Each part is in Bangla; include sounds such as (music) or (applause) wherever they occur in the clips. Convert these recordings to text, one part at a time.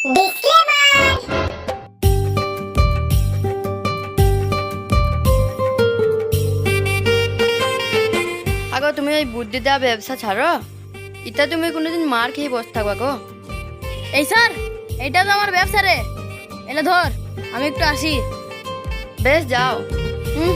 আগো তুমি ওই বুদ্ধি দেওয়া ব্যবসা ছাড়ো। এটা তুমি কোনোদিন মার খেয়ে বসে থাকবা গো এই স্যার এইটা তো আমার ব্যবসা রে। এলে ধর আমি একটু আসি। বেশ যাও। হুম?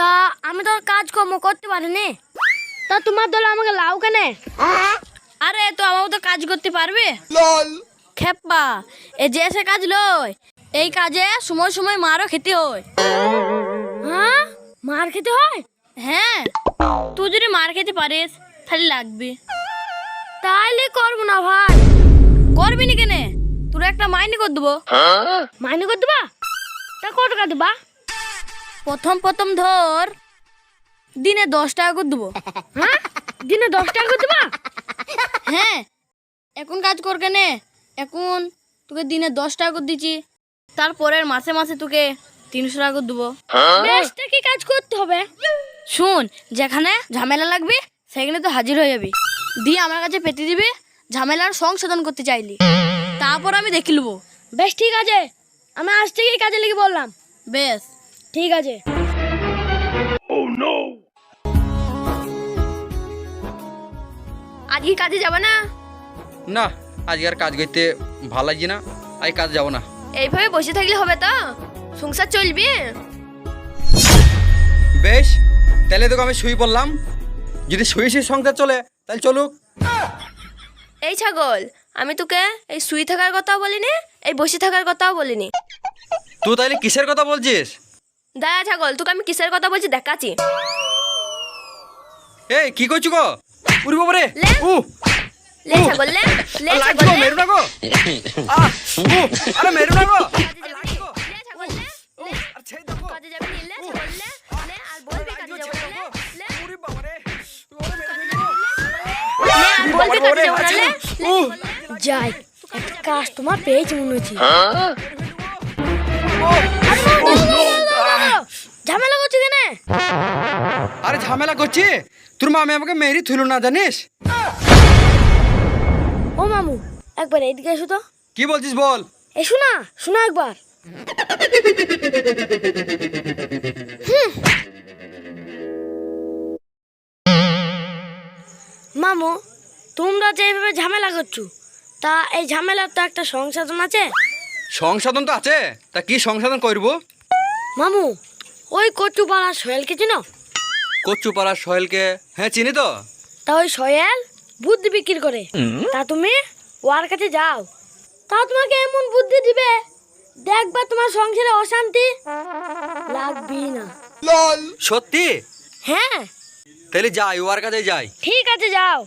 তা আমি তো কাজকর্ম করতে পারিনি। তা তোমার দল আমাকে লাউ কেনে? আরে তো আমাকে তো কাজ করতে পারবে? খেপা এ যে সে কাজ লয় এই কাজে সময় সময় মারও খেতে হয়। হ্যাঁ? মার খেতে হয়? হ্যাঁ। তুই যদি মার খেতে পারিস তাহলে লাগবে। তাইলে করব না ভাই। করবি নি কেনে? তোর একটা মাইনে করে দেবো। মাইনে করে দেবা? তা কত টাকা দেবা? প্রথম প্রথম ধর দিনে দশ টাকা করে দেবো হ্যাঁ দিনে দশ টাকা করে দেবা হ্যাঁ এখন কাজ কর কেনে এখন তোকে দিনে দশ টাকা করে দিচ্ছি তারপরের মাসে মাসে তোকে তিনশো টাকা করে দেবো বেশটা কি কাজ করতে হবে। শুন যেখানে ঝামেলা লাগবে সেখানে তো হাজির হয়ে যাবি। দিয়ে আমার কাছে পেতে দিবি ঝামেলার সংশোধন করতে চাইলি। তারপর আমি দেখে নেব। বেশ ঠিক আছে। আমি আজ থেকেই কাজে লেগে বললাম বেশ। ঠিক আছে। আজকে কাজে যাবে না? না আজকে আর কাজ করতে ভালো লাগছে না আজ কাজ যাব না। এইভাবে বসে থাকলে হবে তো? সংসার চলবে? বেশ তাহলে তোকে আমি শুয়ে পড়লাম। যদি শুয়ে শুয়ে সংসার চলে তাহলে চলুক। এই ছাগল আমি তোকে এই শুয়ে থাকার কথাও বলিনি এই বসে থাকার কথাও বলিনি। তুই তাহলে কিসের কথা বলছিস? দয়া ছাগল তোকে আমি কিসের কথা বলছি দেখাচ্ছি এই কি করছ গো উড়ি বাবারে। উ লে ছাগল লে লে ছাগল লে। মেরু না গো আহ, উ, আরে মেরু না গো লে ছাগল লে লে আরে ছেড়ে দাও গো। কাজে যাবি লে ছাগল লে লে আর বলবি কাজে যাব লে লে উড়ি বাবারে ওরে মেরে ফেললি গো। লে আর বলবি কাজে যাব না লে যাই একটা কাস্টমার পেয়েছি মনে হচ্ছে ঝামেলা করছি কেন? আরে ঝামেলা করছি? তোর মামি আমাকে মেরি থুলো না জানিস? ও মামু একবার এইদিকে এসো তো। কি বলছিস বল? এসো না শোনো একবার। হুম। মামু তোমরা যে এইভাবে ঝামেলা করছ তা এই ঝামেলার তো একটা সংশোধন আছে? সংশোধন তো আছে। তা কি সংশোধন করব? মামু ওই কচুপাড়া সোহেলকে চিনো? কচ্ছু পাড়ার সোহেলকে হ্যাঁ চিনি তো। তা ওই সোহেল বুদ্ধি বিক্রি করে। তা তুমি ওর কাছে যাও। তা তোমাকে এমন বুদ্ধি দিবে? দেখবা তোমার সংসারে অশান্তি লাগবেই না। সত্যি? হ্যাঁ। তাহলে যাই ওর কাছে যাই। ঠিক আছে যাও।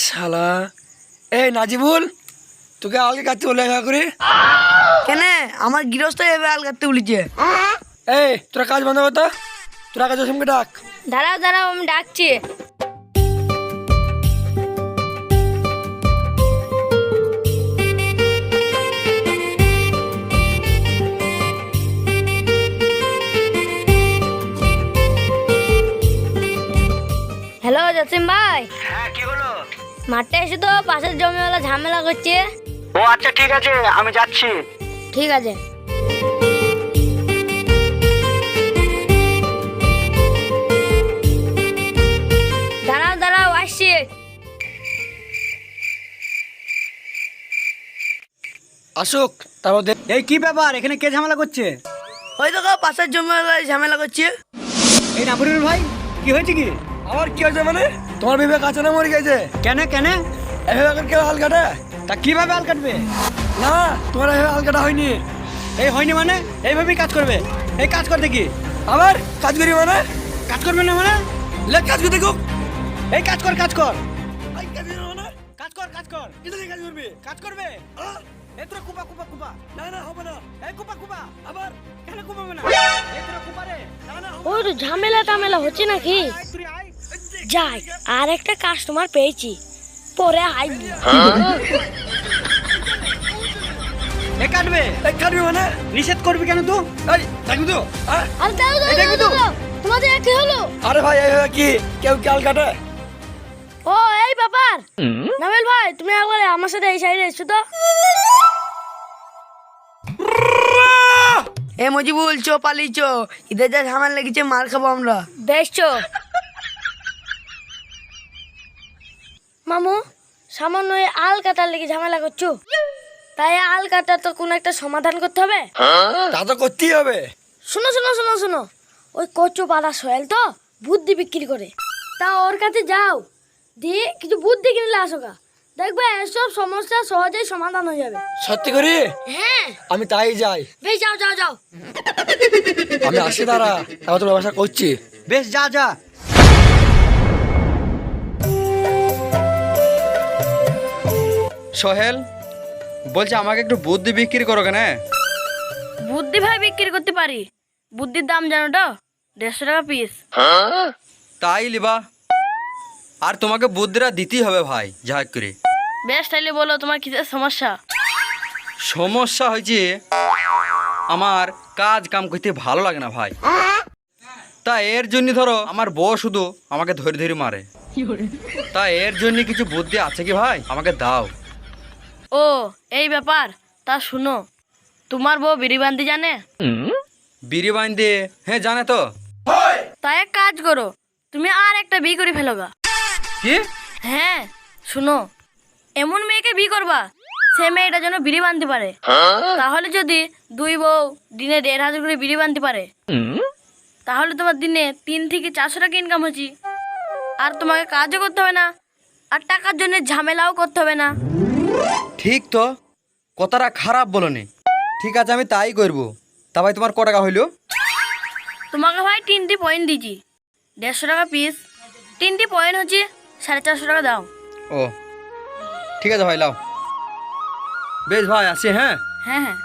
শালা। এই নাজিবুল তোকে আলগে কাটতে বলে দেখা করে। কেন? আমার গৃহস্থ এভাবে আল কাটতে বলেছে। এই তোরা কাজ বন্ধ করতো তোরা কাজ সঙ্গে ডাক। দাঁড়াও দাঁড়াও আমি ডাকছি। হ্যালো জসিম ভাই। মাঠে এসে তো পাশের জমিওয়ালা ঝামেলা করছে। ও আচ্ছা ঠিক আছে আমি যাচ্ছি। ঠিক আছে। দাঁড়াও দাঁড়াও আসছি। আসুক তারপর এই কি ব্যাপার? এখানে কে ঝামেলা করছে? ওই তো পাশের জমিওয়ালা ঝামেলা করছে। এই নাবরুল ভাই কি হয়েছে কি? আমার কি হয়েছে মানে? তোমার বিবেক আছে না মরে গেছে? কেন কেন? এভাবে কেউ হাল কাটে? তা কীভাবে আল কাটবে? না তোমার এভাবে হাল কাটা হয়নি। এই হয়নি মানে? এইভাবেই কাজ করবে। এই কাজ করতে কি? আবার কাজ করি মানে? কাজ করবে না মানে? লে কাজ করে দেখো এই কাজ কর কাজ কর। কাজ মানে? কাজ কর কাজ কর। দিয়ে কাজ করবি? কাজ করবে? এই তোরা কুপা কুপা কুপা। না না হবে না। এই কুপা কুপা। আবার? কেন কুপাবে না? এই তোরা কুপা রে। না না ওই ঝামেলা টামেলা হচ্ছে নাকি? যাই আর একটা কাস্টমার পেয়েছি। পরে আই এ কাটবে মানে? নিষেধ করবি কেন তো? আহ? আরে দাও দাও দাও, তোমাদের কি হলো? আরে ভাই কি? কেউ কি কাটে ও এই ব্যাপার। নামেল ভাই তুমি একবার আমার সাথে এই সাইডে তো? এ মজিবুল চো পালি চো। ঈদের যা ঝামেলা লেগেছে মার খাব আমরা। বেশ চো। মামু সামান্য এই আল কাটার লেগে ঝামেলা করছ? তাই আল কাটার তো কোনো একটা সমাধান করতে হবে? তা তো করতেই হবে। শোনো শোনো শোনো শোনো। ওই কচু পাড়া সোহেল তো বুদ্ধি বিক্রি করে। তা ওর কাছে যাও দিয়ে কিছু বুদ্ধি কিনলে আসো গা। দেখবে এসব সমস্যা সহজেই সমাধান হয়ে যাবে। সত্যি করি? হ্যাঁ। আমি তাই যাই। বেশ যাও যাও যাও। আমি আসি দাঁড়া। তারপর তো ব্যবসা করছি। বেশ যা যা। সোহেল বলছে আমাকে একটু বুদ্ধি বিক্রি করো কেন? বুদ্ধি ভাই বিক্রি করতে পারি। বুদ্ধির দাম জানো তো? দেড়শো টাকা পিস তাই লিবা। আর তোমাকে বুদ্ধিটা দিতেই হবে ভাই যা হোক করে। বেশ তাইলে বলো তোমার কিসের সমস্যা? সমস্যা হয়েছে আমার কাজ কাম করতে ভালো লাগে না ভাই। তা এর জন্য ধরো আমার বউ শুধু আমাকে ধরে ধরে মারে। তা এর জন্য কিছু বুদ্ধি আছে কি ভাই? আমাকে দাও। ও এই ব্যাপার তা শুনো। তোমার বউ বিড়ি বান্দি জানে? বিড়ি বাইন হ্যাঁ জানে তো। তাই এক কাজ করো তুমি আর একটা বিয়ে করে ফেলো গা। কি? হ্যাঁ শুনো এমন মেয়েকে বিয়ে করবা সে মেয়েটা যেন বিড়ি বানতে পারে। তাহলে যদি দুই বউ দিনে দেড় হাজার করে বিড়ি বানতে পারে তাহলে তোমার দিনে তিন থেকে চারশো টাকা ইনকাম হচ্ছে আর তোমাকে কাজও করতে হবে না আর টাকার জন্য ঝামেলাও করতে হবে না। ঠিক তো? কথাটা খারাপ বলো বলনি। ঠিক আছে আমি তাই করব। তা ভাই তোমার ক টাকা হইল? তোমাকে ভাই তিনটি পয়েন্ট দিচ্ছি দেড়শো টাকা পিস তিনটি পয়েন্ট হচ্ছে সাড়ে চারশো টাকা দাও। ও। ঠিক আছে ভাই লাও। বেশ ভাই আসি হ্যাঁ? হ্যাঁ হ্যাঁ।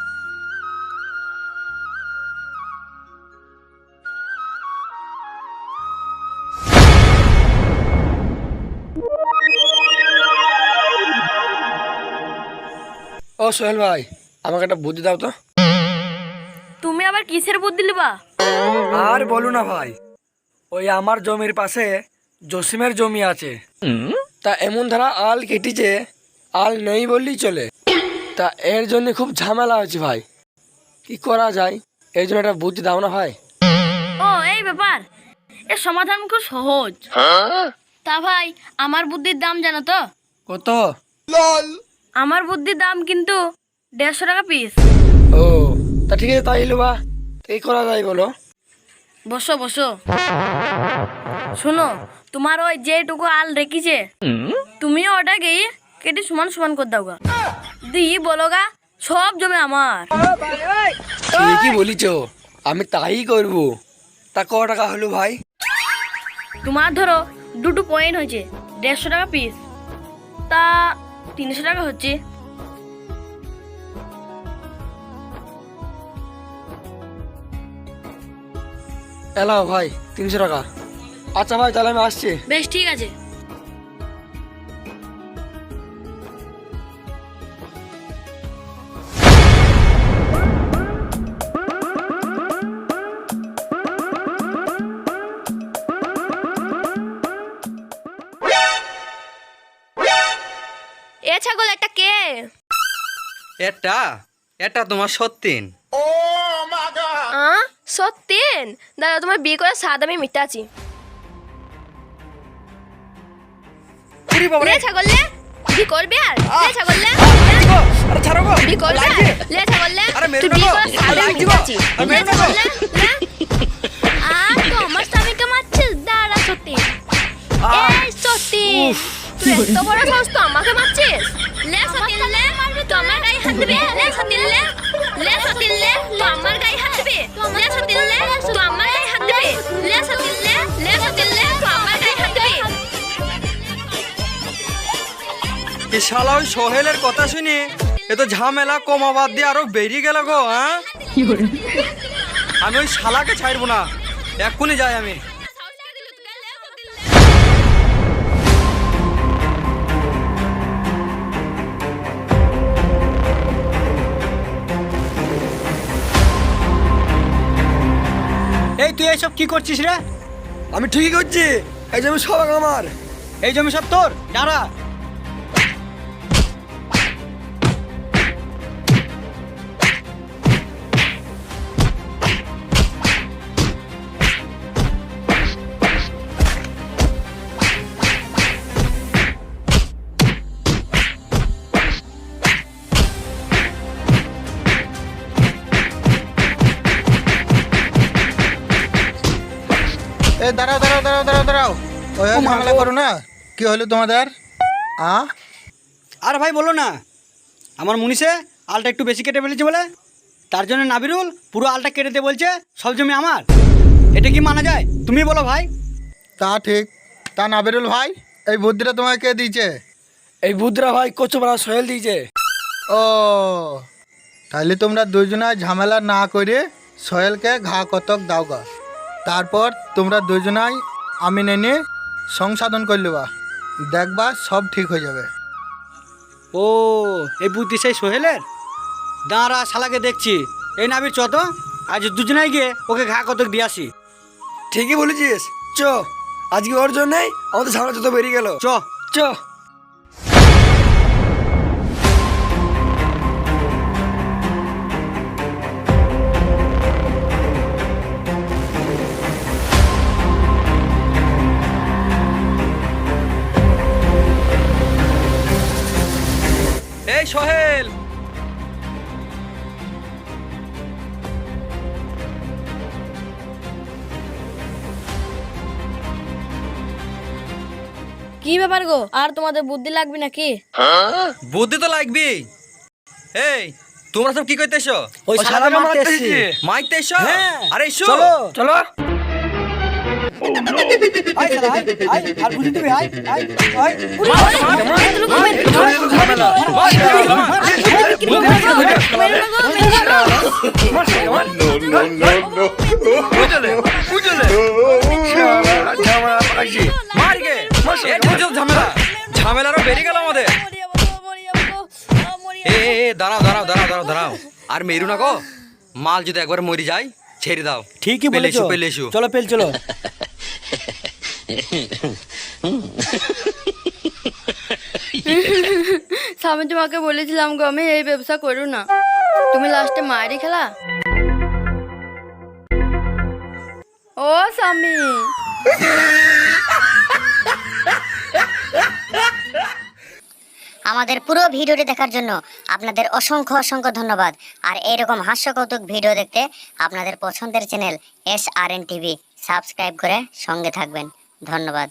সোহেল ভাই আমাকে একটা বুদ্ধি দাও তো। তুমি আবার কিসের বুদ্ধি লিবা? আর বলো না ভাই ওই আমার জমির পাশে জসিমের জমি আছে। তা এমন ধারা আল কেটেছে আল নেই বললেই চলে। তা এর জন্য খুব ঝামেলা হয়েছে ভাই। কি করা যায়? এর জন্য একটা বুদ্ধি দাও না ভাই। ও এই ব্যাপার এর সমাধান খুব সহজ। তা ভাই আমার বুদ্ধির দাম জানো তো? কত? আমার বুদ্ধির দাম কিন্তু দেড়শো টাকা পিস ও তা ঠিক আছে তাই বা এই করা যায় বলো। বসো বসো। শোনো তোমার ওই যেটুকু আল রেখেছে তুমিও ওটাকে কেটে সমান সমান করে দাও গা। দিয়ে বলো গা সব জমি আমার। ঠিকই বলিছ আমি তাই করব। তা ক টাকা হলো ভাই? তোমার ধরো দুটো পয়েন্ট হয়েছে দেড়শো টাকা পিস তা তিনশো টাকা হচ্ছে। এলাও ভাই তিনশো টাকা। আচ্ছা ভাই তাহলে আমি আসছি। বেশ ঠিক আছে। এটা? এটা তোমার সত্যিন। আ? সত্যেন? দাদা তোমার বিয়ে করার স্বাদ আমি মিটাচ্ছি। রে। ছাগল রে বি করবে আর? লে ছাগল লে। আরে ছাড়ো গো। বি করবে আর? লে ছাগল লে। আরে মেরো আরে গো। লে ছাগল লে। লে। আর তো আমার স্বামীকে মারছিস দাঁড়া সত্যি এই সত্যি তুই এত বড় সাহস তো আমাকে মারছিস? লে লে তো আমার গায়ে হাত দিবি? লে সত্যি লে। লে সত্যি লে। তো গায়ে হাত দিবি? লে সত্যি লে। তো গায়ে হাত দিবি? লে সত্যি লে। লে সত্যি লে। তো গায়ে হাত দিবি? এই শালা ওই সোহেলের কথা শুনি এ তো ঝামেলা কমা বাদ দিয়ে আরও বেরিয়ে গেল গো হ্যাঁ? আমি ওই শালাকে ছাড়বো না এক্ষুনি যাই আমি। তুই এইসব কি করছিস রে? আমি ঠিকই করছি। এই জমি সব আমার। এই জমি সব তোর? দাঁড়া। এ দাঁড়াও দাঁড়াও দাঁড়াও দাঁড়াও দাঁড়াও। ওই ঝামেলা করো না। কি হলো তোমাদের? আ? আরে ভাই বলো না। আমার মুনিষে আলটা একটু বেশি কেটে ফেলেছে বলে। তার জন্য নাবিরুল পুরো আলটা কেটে দিয়ে বলছে সব জমি আমার। এটা কি মানা যায়? তুমি বলো ভাই। তা ঠিক। তা নাবিরুল ভাই এই বুদ্ধিটা তোমাকে কে দিয়েছে? এই বুদ্রা ভাই কচু বড়া সোহেল দিয়েছে। ও তাহলে তোমরা দুজনে ঝামেলা না করে সোহেলকে ঘা কতক দাও গা। তারপর তোমরা দুজনাই আমি নেনে সংশোধন করলিবা দেখবা সব ঠিক হয়ে যাবে। ও এই বুদ্ধি সেই সোহেলের? দাঁড়া শালাকে দেখছি। এই নাবির চত আজ দুজনাই গিয়ে ওকে ঘা কতক দিয়ে আসি। ঠিকই বলেছিস। চ আজকে ওর জন্যই আমাদের সামনে যত বেরিয়ে গেল। চ চ। এই সোহেল। কি ব্যাপার গো আর তোমাদের বুদ্ধি লাগবে নাকি? বুদ্ধি তো লাগবি এই তোমরা সব কি করতেছো ওই শালাকে মারতে এসছি। মাইতে এসো? হ্যাঁ। আরে এসো। চলো চলো। ঝামেলা ঝামেলারও বেরিয়ে গেল আমাদের এ দাঁড়াও দাঁড়াও দাঁড়াও দাঁড়াও দাঁড়াও আর মেরু না গো মাল যদি একবার মরি যায় ছেড়ে দাও ঠিকই বলেছ চলো পেল চলো (laughs) স্বামী তোমাকে বলেছিলাম গো, আমি এই ব্যবসা করু না। তুমি লাস্টে মায়েরই খেলা? ও স্বামী। আমাদের পুরো ভিডিওটি দেখার জন্য আপনাদের অসংখ্য অসংখ্য ধন্যবাদ। আর এরকম হাস্যকৌতুক ভিডিও দেখতে আপনাদের পছন্দের channel S R N TV subscribe করে সঙ্গে থাকবেন। ধন্যবাদ।